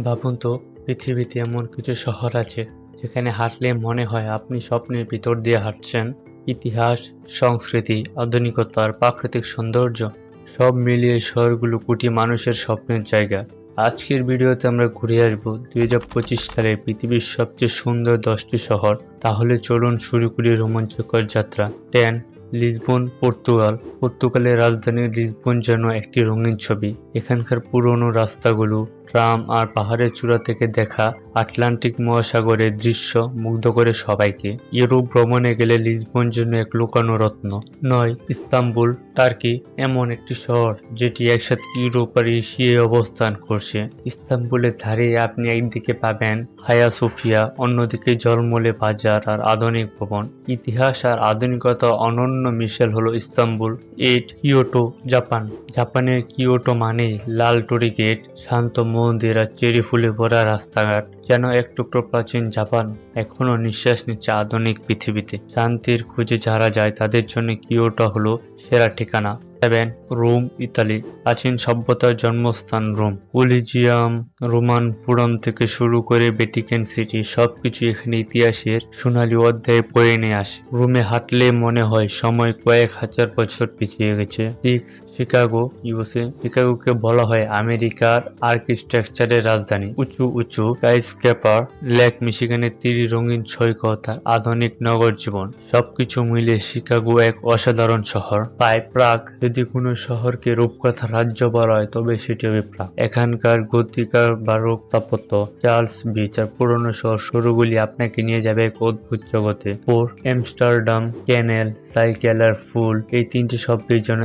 ভাবুন তো, পৃথিবীতে এমন কিছু শহর আছে যেখানে হাঁটলে মনে হয় আপনি স্বপ্নের ভিতর দিয়ে হাঁটছেন। ইতিহাস, সংস্কৃতি আধুনিকতার প্রাকৃতিক সৌন্দর্য সব মিলিয়ে শহরগুলো কোটি মানুষের স্বপ্নের জায়গা। আজকের ভিডিওতে আমরা ঘুরে আসব দুই হাজার পঁচিশ সালে পৃথিবীর সবচেয়ে সুন্দর দশটি শহর। তাহলে চলুন শুরু করি রোমাঞ্চকর যাত্রা। Ten Lisbon, Portugal. পর্তুগালের রাজধানী লিসবন যেন একটি রঙিন ছবি। এখানকার পুরনো রাস্তাগুলো, ট্রাম আর পাহাড়ের চূড়া থেকে দেখা আটলান্টিক মহাসাগরের দৃশ্য মুগ্ধ করে সবাইকে। ইউরোপ ভ্রমণে গেলে লিসবন যেন এক লুকানো রত্ন নয়, ইস্তাম্বুল, টার্কি এমন একটি শহর যেটি একসাথে ইউরোপ আর এশিয়ায় অবস্থান করছে। ইস্তাম্বুলের ধারে আপনি একদিকে পাবেন হায়া সোফিয়া, অন্যদিকে জলমলে বাজার আর আধুনিক ভবন। ইতিহাস আর আধুনিকতা অনন্য মিশেল হলো ইস্তাম্বুল এইট কিয়োটো, জাপান। জাপানের কিয়োটো মানে লাল টরি গেট, শান্ত মন্দির আর চেরি ফুলে ভরা রাস্তাঘাট, যেন এক টুকরো প্রাচীন জাপান, এখনও নিঃশ্বাস নিচ্ছে আধুনিক পৃথিবীতে। শান্তির খুঁজে যারা যায়, তাদের জন্য কিয়োটো হলো সেরা ঠিকানা। Seven, Rome, Italy. প্রাচীন সভ্যতার জন্মস্থান রোম। কলিজিয়াম রোমান পুরম থেকে শুরু করে ভ্যাটিকান সিটি, সবকিছু এখানে ইতিহাসের সোনালী অধ্যায়ে পড়ে নিয়ে আসে। রোমে হাঁটলে মনে হয় সময় কয়েক হাজার বছর পিছিয়ে গেছে। সিক্স শিকাগো ইউএসএ শিকাগোকে বলা হয় আমেরিকার আর্কিটেকচারের রাজধানী। উঁচু উঁচু স্কাইস্কেপার লেক মিশিগানের তীরে রঙিন সৈকত আর আধুনিক নগর জীবন, সবকিছু মিলে শিকাগো এক অসাধারণ শহর। পায় প্রাক, যদি কোনো শহরকে রূপকথা রাজ্য বলা হয়, তবে সেটি হবে প্রাক। এখানকার গতিকার বারক স্থাপত্য চার্লস বিচ আর পুরনো শহর শুরুগুলি আপনাকে নিয়ে যাবে এক অদ্ভুত জগতে। ফোর এমস্টারডাম ক্যানেল, সাইকেল আর ফুল, এই তিনটি শব্দের জন্য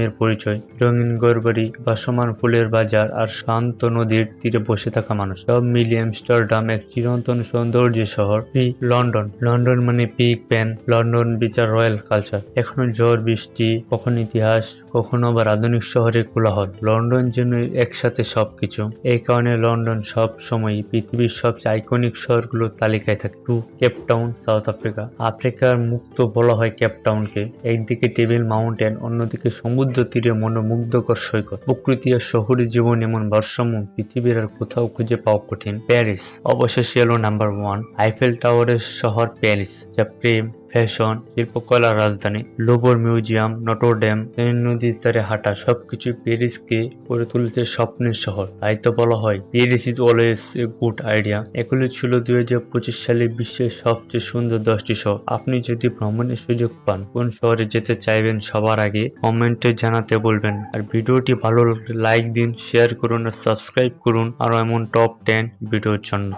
এমডাস্ট্রামের পরিচয়। রঙিন গড়বাড়ি ভাসমান ফুলের বাজার আর শান্ত নদীর তীরে বসে থাকা মানুষ। সব মিলিয়ে এমস্টারডাম এক চিরন্তন সৌন্দর্য শহর। Three London. লন্ডন মানে পিক পেন লন্ডন বিচার রয়্যাল কালচার। এখনও ঝড়, বৃষ্টি, কখন ইতিহাস, কখনো আবার আধুনিক শহরে কোলাহল। লন্ডন যেন একসাথে সবকিছু। এই কারণে লন্ডন সব সময় পৃথিবীর সবচেয়ে আইকনিক শহরগুলোর তালিকায় থাকে। Two Cape Town South Africa. আফ্রিকার মুক্ত বলা হয় কেপটাউনকে একদিকে টেবিল, মাউন্টেন, অন্যদিকে সমুদ্র তীরে মনোমুগ্ধকর সৈকত। প্রকৃতি আর শহরের জীবন এমন ভারসাম্য পৃথিবীর আর কোথাও খুঁজে পাওয়া কঠিন। প্যারিস। অবশেষে এলো নাম্বার ওয়ান আইফেল টাওয়ারের শহর প্যারিস, যা প্রেম ফ্যাশন, শিল্পকলার রাজধানী, লোবর মিউজিয়াম নটরডেম সেন নদীর ধারে হাঁটা সবকিছু প্যারিসকে করে তুলতে স্বপ্নের শহর। তাই তো বলা হয় Paris is always a good idea এগুলো ছিল দুই হাজার পঁচিশ সালে বিশ্বের সবচেয়ে সুন্দর দশটি শহর। আপনি যদি ভ্রমণের সুযোগ পান, কোন শহরে যেতে চাইবেন সবার আগে কমেন্টে জানাতে বলবেন। আর ভিডিওটি ভালো লাগলে লাইক দিন, শেয়ার করুন আর সাবস্ক্রাইব করুন। আরও এমন টপ টেন ভিডিওর জন্য।